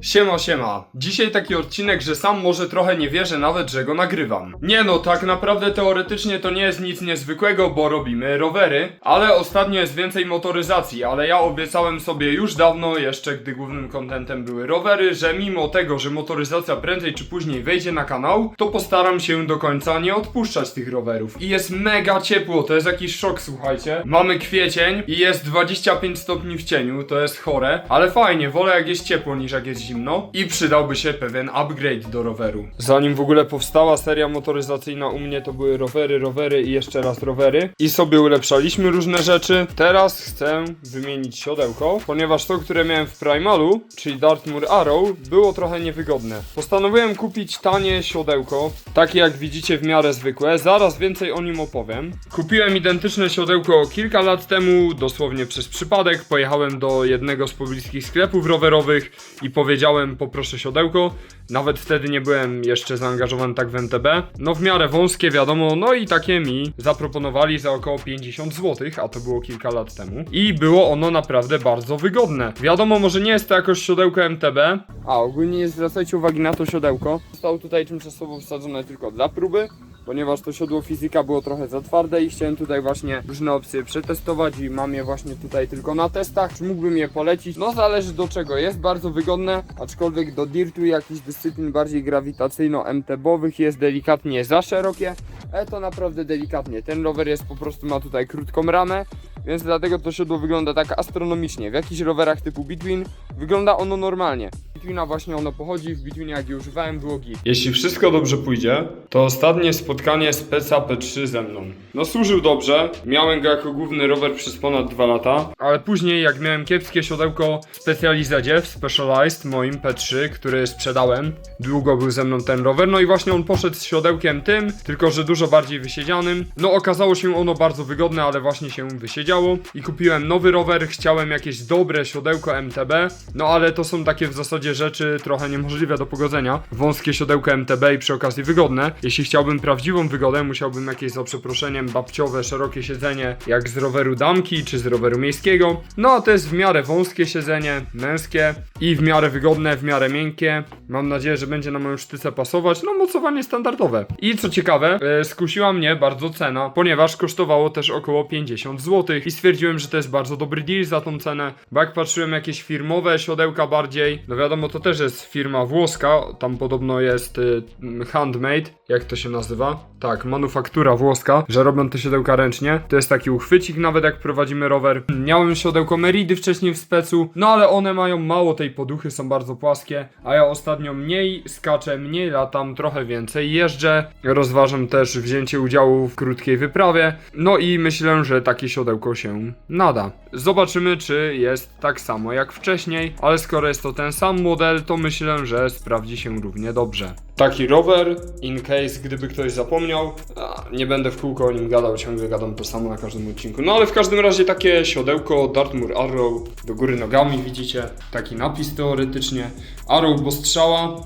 Siema, siema. Dzisiaj taki odcinek, że sam może trochę nie wierzę nawet, że go nagrywam. Nie no, tak naprawdę teoretycznie to nie jest nic niezwykłego, bo robimy rowery, ale ostatnio jest więcej motoryzacji, ale ja obiecałem sobie już dawno, jeszcze gdy głównym kontentem były rowery, że mimo tego, że motoryzacja prędzej czy później wejdzie na kanał, to postaram się do końca nie odpuszczać tych rowerów. I jest mega ciepło, to jest jakiś szok, słuchajcie. Mamy kwiecień i jest 25 stopni w cieniu, to jest chore, ale fajnie, wolę jak jest ciepło niż jak jest zimno i przydałby się pewien upgrade do roweru. Zanim w ogóle powstała seria motoryzacyjna u mnie to były rowery, rowery i jeszcze raz rowery i sobie ulepszaliśmy różne rzeczy. Teraz chcę wymienić siodełko, ponieważ to, które miałem w Primalu, czyli Dartmoor Arrow, było trochę niewygodne. Postanowiłem kupić tanie siodełko, takie jak widzicie w miarę zwykłe, zaraz więcej o nim opowiem. Kupiłem identyczne siodełko kilka lat temu, dosłownie przez przypadek. Pojechałem do jednego z pobliskich sklepów rowerowych i powiedziałem poproszę siodełko. Nawet wtedy nie byłem jeszcze zaangażowany tak w MTB. No w miarę wąskie wiadomo, no i takie mi zaproponowali za około 50 zł, a to było kilka lat temu. I było ono naprawdę bardzo wygodne. Wiadomo, może nie jest to jakoś siodełko MTB. A ogólnie nie zwracajcie uwagi na to siodełko. Zostało tutaj tymczasowo wsadzone tylko dla próby ponieważ to siodło fizyka było trochę za twarde i chciałem tutaj właśnie różne opcje przetestować i mam je właśnie tutaj tylko na testach. Czy mógłbym je polecić? No zależy do czego. Jest bardzo wygodne, aczkolwiek do dirtu jakichś dyscyplin bardziej grawitacyjno-MTB-owych jest delikatnie za szerokie, ale to naprawdę delikatnie. Ten rower jest po prostu ma tutaj krótką ramę, więc dlatego to siodło wygląda tak astronomicznie. W jakichś rowerach typu Between wygląda ono normalnie. Betweena właśnie ono pochodzi, w Betweenie jak je używałem było git. Jeśli wszystko dobrze pójdzie, to ostatnie spotkanie Speca P3 ze mną. No służył dobrze, miałem go jako główny rower przez ponad 2 lata, ale później jak miałem kiepskie siodełko w Specializadzie, w Specialized moim P3, który sprzedałem, długo był ze mną ten rower, no i właśnie on poszedł z siodełkiem tym, tylko że dużo bardziej wysiedzianym. No okazało się ono bardzo wygodne, ale właśnie się wysiedziało i kupiłem nowy rower, chciałem jakieś dobre siodełko MTB, no ale to są takie w zasadzie rzeczy trochę niemożliwe do pogodzenia. Wąskie siodełko MTB i przy okazji wygodne. Jeśli chciałbym prawdziwą wygodę, musiałbym jakieś za przeproszeniem babciowe, szerokie siedzenie, jak z roweru damki czy z roweru miejskiego. No a to jest w miarę wąskie siedzenie, męskie i w miarę wygodne, w miarę miękkie. Mam nadzieję, że będzie na moją sztycę pasować. No mocowanie standardowe. I co ciekawe, e, skusiła mnie bardzo cena, ponieważ kosztowało też około 50 zł i stwierdziłem, że to jest bardzo dobry deal za tą cenę, bo jak patrzyłem jakieś firmowe siodełka bardziej, no wiadomo to też jest firma włoska, tam podobno jest y, handmade, jak to się nazywa? Tak, manufaktura włoska, że robią te siodełka ręcznie. To jest taki uchwycik nawet jak prowadzimy rower. Miałem siodełko Meridy wcześniej w specu, no ale one mają mało tej poduchy, są bardzo płaskie, a ja ostatnio mniej skaczę, mniej latam, trochę więcej jeżdżę. Rozważam też wzięcie udziału w krótkiej wyprawie, no i myślę, że takie siodełko się nada. Zobaczymy, czy jest tak samo jak wcześniej, ale skoro jest to ten sam model, to myślę, że sprawdzi się równie dobrze. Taki rower, in case gdyby ktoś zapomniał, a, nie będę w kółko o nim gadał, ciągle gadam to samo na każdym odcinku. No ale w każdym razie takie siodełko Dartmoor Arrow, do góry nogami widzicie, taki napis teoretycznie. Arrow, bo strzała,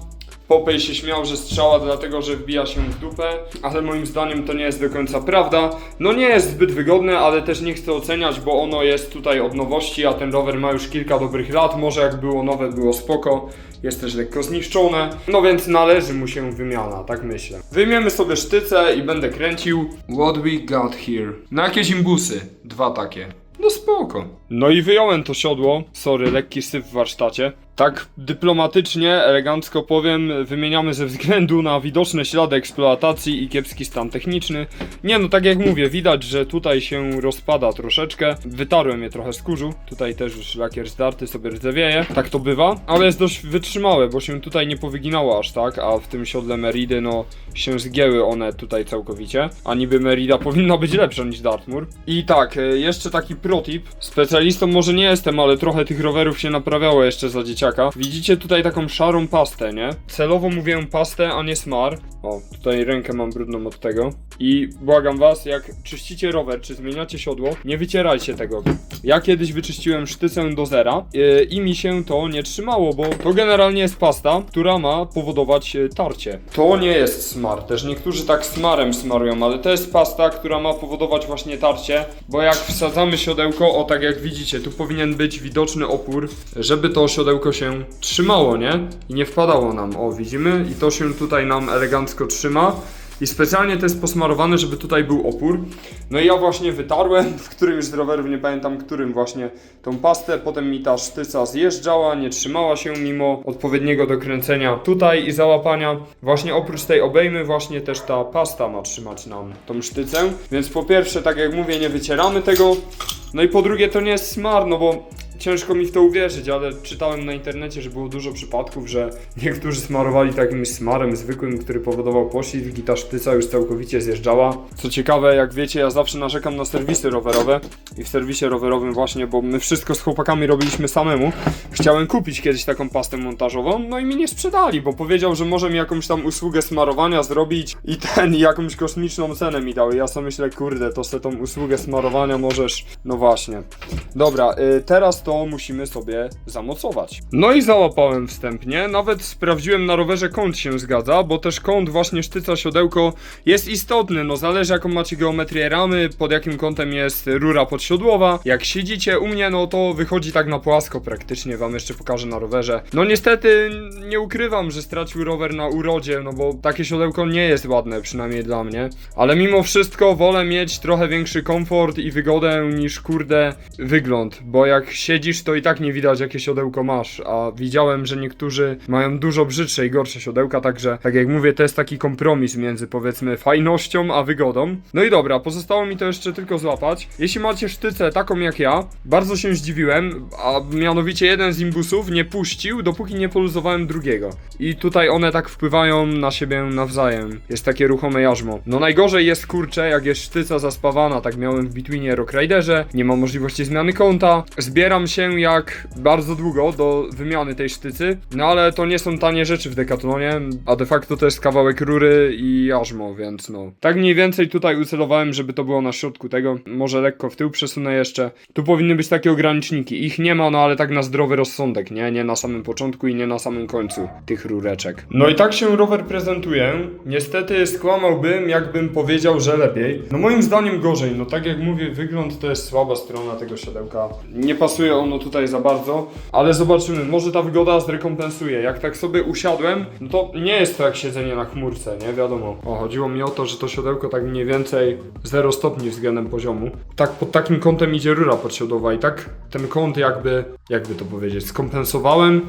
Popej się śmiał, że strzała dlatego, że wbija się w dupę, ale moim zdaniem to nie jest do końca prawda. No nie jest zbyt wygodne, ale też nie chcę oceniać, bo ono jest tutaj od nowości, a ten rower ma już kilka dobrych lat. Może jak było nowe, było spoko. Jest też lekko zniszczone, no więc należy mu się wymiana, tak myślę. Wyjmiemy sobie sztyce i będę kręcił What we got here. Na jakieś imbusy, dwa takie. No spoko. No i wyjąłem to siodło. Sorry, lekki syf w warsztacie. Tak dyplomatycznie, elegancko powiem, wymieniamy ze względu na widoczne ślady eksploatacji i kiepski stan techniczny. Nie no, tak jak mówię, widać, że tutaj się rozpada troszeczkę. Wytarłem je trochę z kurzu. Tutaj też już lakier zdarty sobie rdzewieje. Tak to bywa, ale jest dość wytrzymałe, bo się tutaj nie powyginało aż tak, a w tym siodle Meridy, no, się zgięły one tutaj całkowicie. A niby Merida powinna być lepsza niż Dartmoor. I tak, e, jeszcze taki protip. Specjalistą może nie jestem, ale trochę tych rowerów się naprawiało jeszcze za dzieciaka. Widzicie tutaj taką szarą pastę, nie? Celowo mówię pastę, a nie smar. O, tutaj rękę mam brudną od tego. I błagam was, jak czyścicie rower, czy zmieniacie siodło, nie wycierajcie tego. Ja kiedyś wyczyściłem sztycę do zera yy, i mi się to nie trzymało, bo to generalnie jest pasta, która ma powodować yy, tarcie. To nie jest smar, też niektórzy tak smarem smarują, ale to jest pasta, która ma powodować właśnie tarcie, bo jak wsadzamy siodełko, o tak jak widzicie, tu powinien być widoczny opór, żeby to siodełko się trzymało, nie? I nie wpadało nam. O, widzimy? I to się tutaj nam elegancko trzyma. I specjalnie to jest posmarowane, żeby tutaj był opór. No i ja właśnie wytarłem, w którymś z rowerów, nie pamiętam którym właśnie, tą pastę. Potem mi ta sztyca zjeżdżała, nie trzymała się mimo odpowiedniego dokręcenia tutaj i załapania. Właśnie oprócz tej obejmy właśnie też ta pasta ma trzymać nam tą sztycę. Więc po pierwsze, tak jak mówię, nie wycieramy tego. No i po drugie to nie jest smar, no bo ciężko mi w to uwierzyć, ale czytałem na internecie, że było dużo przypadków, że niektórzy smarowali takim smarem zwykłym, który powodował poślizg i ta sztyca już całkowicie zjeżdżała. Co ciekawe, jak wiecie, ja zawsze narzekam na serwisy rowerowe i w serwisie rowerowym właśnie, bo my wszystko z chłopakami robiliśmy samemu. Chciałem kupić kiedyś taką pastę montażową, no i mi nie sprzedali, bo powiedział, że może mi jakąś tam usługę smarowania zrobić i ten, jakąś kosmiczną cenę mi dał. I ja sobie myślę, kurde, to se tą usługę smarowania możesz, no właśnie. Dobra, y, teraz to musimy sobie zamocować. No i załapałem wstępnie, nawet sprawdziłem na rowerze kąt się zgadza, bo też kąt właśnie sztyca siodełko jest istotny, no zależy jaką macie geometrię ramy, pod jakim kątem jest rura podsiodłowa. Jak siedzicie u mnie, no to wychodzi tak na płasko praktycznie, wam jeszcze pokażę na rowerze. No niestety nie ukrywam, że stracił rower na urodzie, no bo takie siodełko nie jest ładne, przynajmniej dla mnie. Ale mimo wszystko wolę mieć trochę większy komfort i wygodę niż kurde wygląd, bo jak siedzisz to i tak nie widać jakie siodełko masz, a widziałem, że niektórzy mają dużo brzydsze i gorsze siodełka, także tak jak mówię, to jest taki kompromis między powiedzmy fajnością a wygodą. No i dobra, pozostało mi to jeszcze tylko złapać. Jeśli macie sztycę taką jak ja, bardzo się zdziwiłem, a mianowicie jeden z imbusów nie puścił, dopóki nie poluzowałem drugiego. I tutaj one tak wpływają na siebie nawzajem. Jest takie ruchome jarzmo. No najgorzej jest kurczę, jak jest sztyca zaspawana, tak miałem w Bitwinie Rock Riderze, nie ma możliwości zmiany kąta. Zbieram się jak bardzo długo do wymiany tej sztycy, no ale to nie są tanie rzeczy w Decathlonie, a de facto to jest kawałek rury i jarzmo, więc no. Tak mniej więcej tutaj ucelowałem, żeby to było na środku tego, może lekko w tył przesunę jeszcze. Tu powinny być takie ograniczniki, ich nie ma, no ale tak na zdrowy rozsądek, nie? Nie na samym początku i nie na samym końcu tych rureczek. No i tak się rower prezentuje. Niestety skłamałbym, jakbym powiedział, że lepiej. No moim zdaniem gorzej, no tak jak mówię, wygląd to jest słaba strona tego siodełka. Nie pasuje ono tutaj za bardzo, ale zobaczymy, może ta wygoda zrekompensuje. Jak tak sobie usiadłem, no to nie jest to jak siedzenie na chmurce, nie wiadomo. O, chodziło mi o to, że to siodełko tak mniej więcej 0 stopni względem poziomu. Tak pod takim kątem idzie rura podsiodowa i tak ten kąt jakby, jakby to powiedzieć, skompensowałem,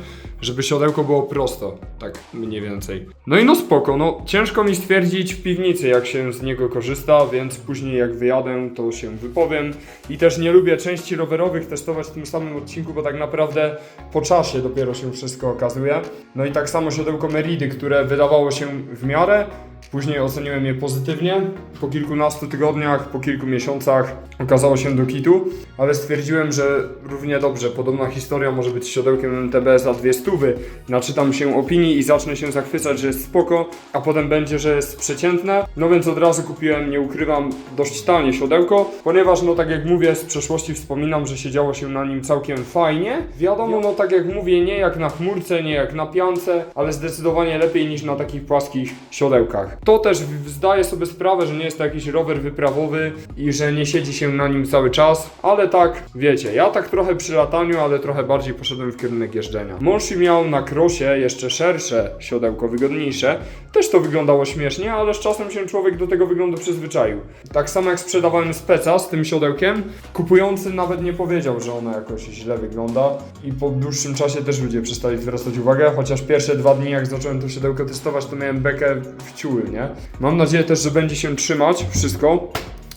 żeby siodełko było prosto, tak mniej więcej. No i no spoko, no ciężko mi stwierdzić w piwnicy jak się z niego korzysta, więc później jak wyjadę to się wypowiem. I też nie lubię części rowerowych testować tym samym odcinku, bo tak naprawdę po czasie dopiero się wszystko okazuje. No i tak samo siodełko Meridy, które wydawało się w miarę, Później oceniłem je pozytywnie. Po kilkunastu tygodniach, po kilku miesiącach okazało się do kitu, ale stwierdziłem, że równie dobrze. Podobna historia może być siodełkiem MTB za dwie stówy. Naczytam się opinii i zacznę się zachwycać, że jest spoko, a potem będzie, że jest przeciętne. No więc od razu kupiłem, nie ukrywam, dość tanie siodełko, ponieważ no tak jak mówię, z przeszłości wspominam, że siedziało się na nim całkiem fajnie. Wiadomo, no tak jak mówię, nie jak na chmurce, nie jak na piance, ale zdecydowanie lepiej niż na takich płaskich siodełkach. To też zdaję sobie sprawę, że nie jest to jakiś rower wyprawowy i że nie siedzi się na nim cały czas, ale tak, wiecie, ja tak trochę przy lataniu, ale trochę bardziej poszedłem w kierunek jeżdżenia. Monshi miał na krosie jeszcze szersze siodełko, wygodniejsze. Też to wyglądało śmiesznie, ale z czasem się człowiek do tego wyglądu przyzwyczaił. Tak samo jak sprzedawałem speca z tym siodełkiem, kupujący nawet nie powiedział, że ono jakoś źle wygląda i po dłuższym czasie też ludzie przestali zwracać uwagę, chociaż pierwsze dwa dni jak zacząłem to siodełko testować, to miałem bekę w ciuły, nie? Mam nadzieję też, że będzie się trzymać wszystko.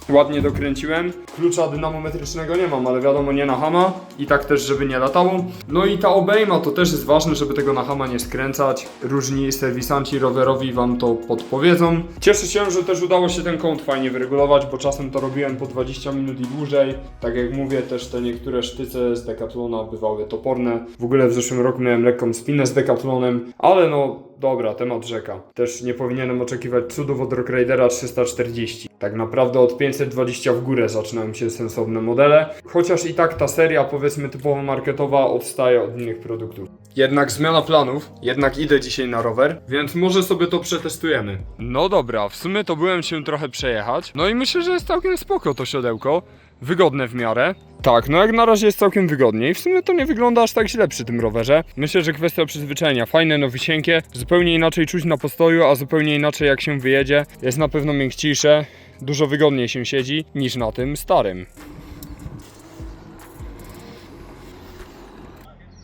Ładnie dokręciłem. Klucza dynamometrycznego nie mam, ale wiadomo nie na hama i tak też, żeby nie latało. No i ta obejma to też jest ważne, żeby tego na hama nie skręcać. Różni serwisanci rowerowi wam to podpowiedzą. Cieszę się, że też udało się ten kąt fajnie wyregulować, bo czasem to robiłem po 20 minut i dłużej. Tak jak mówię, też te niektóre sztyce z Decathlona bywały toporne. W ogóle w zeszłym roku miałem lekką spinę z Decathlonem, ale no Dobra, temat rzeka. Też nie powinienem oczekiwać cudów od Rock Ridera 340. Tak naprawdę od 520 w górę zaczynają się sensowne modele, chociaż i tak ta seria, powiedzmy typowo marketowa, odstaje od innych produktów. Jednak zmiana planów, jednak idę dzisiaj na rower, więc może sobie to przetestujemy. No dobra, w sumie to byłem się trochę przejechać, no i myślę, że jest całkiem spoko to siodełko. Wygodne w miarę. Tak, no jak na razie jest całkiem wygodnie i w sumie to nie wygląda aż tak źle przy tym rowerze. Myślę, że kwestia przyzwyczajenia. Fajne, nowisieńkie, zupełnie inaczej czuć na postoju, a zupełnie inaczej jak się wyjedzie. Jest na pewno miękciejsze, dużo wygodniej się siedzi niż na tym starym.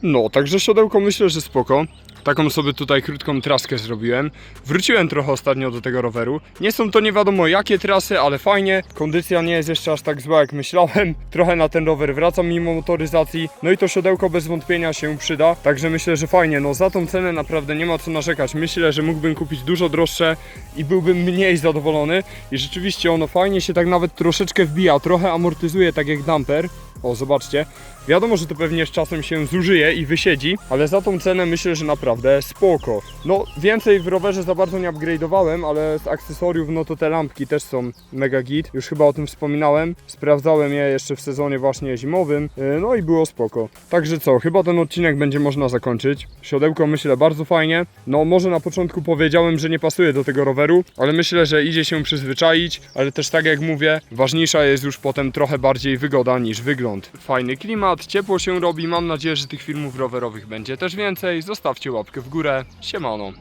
No, także siodełko myślę, że spoko. Taką sobie tutaj krótką traskę zrobiłem. Wróciłem trochę ostatnio do tego roweru. Nie są to nie wiadomo jakie trasy, ale fajnie. Kondycja nie jest jeszcze aż tak zła jak myślałem. Trochę na ten rower wracam mimo motoryzacji. No i to siodełko bez wątpienia się przyda. Także myślę, że fajnie. No za tą cenę naprawdę nie ma co narzekać. Myślę, że mógłbym kupić dużo droższe i byłbym mniej zadowolony. I rzeczywiście ono fajnie się tak nawet troszeczkę wbija. Trochę amortyzuje tak jak damper. O, zobaczcie. Wiadomo, że to pewnie z czasem się zużyje i wysiedzi, ale za tą cenę myślę, że naprawdę spoko. No, więcej w rowerze za bardzo nie upgrade'owałem, ale z akcesoriów, no to te lampki też są mega git. Już chyba o tym wspominałem. Sprawdzałem je jeszcze w sezonie właśnie zimowym, yy, no i było spoko. Także co, chyba ten odcinek będzie można zakończyć. Siodełko myślę bardzo fajnie. No, może na początku powiedziałem, że nie pasuje do tego roweru, ale myślę, że idzie się przyzwyczaić, ale też tak jak mówię, ważniejsza jest już potem trochę bardziej wygoda niż wygląd. Fajny klimat, ciepło się robi, mam nadzieję, że tych filmów rowerowych będzie też więcej. Zostawcie łapkę w górę, siemano.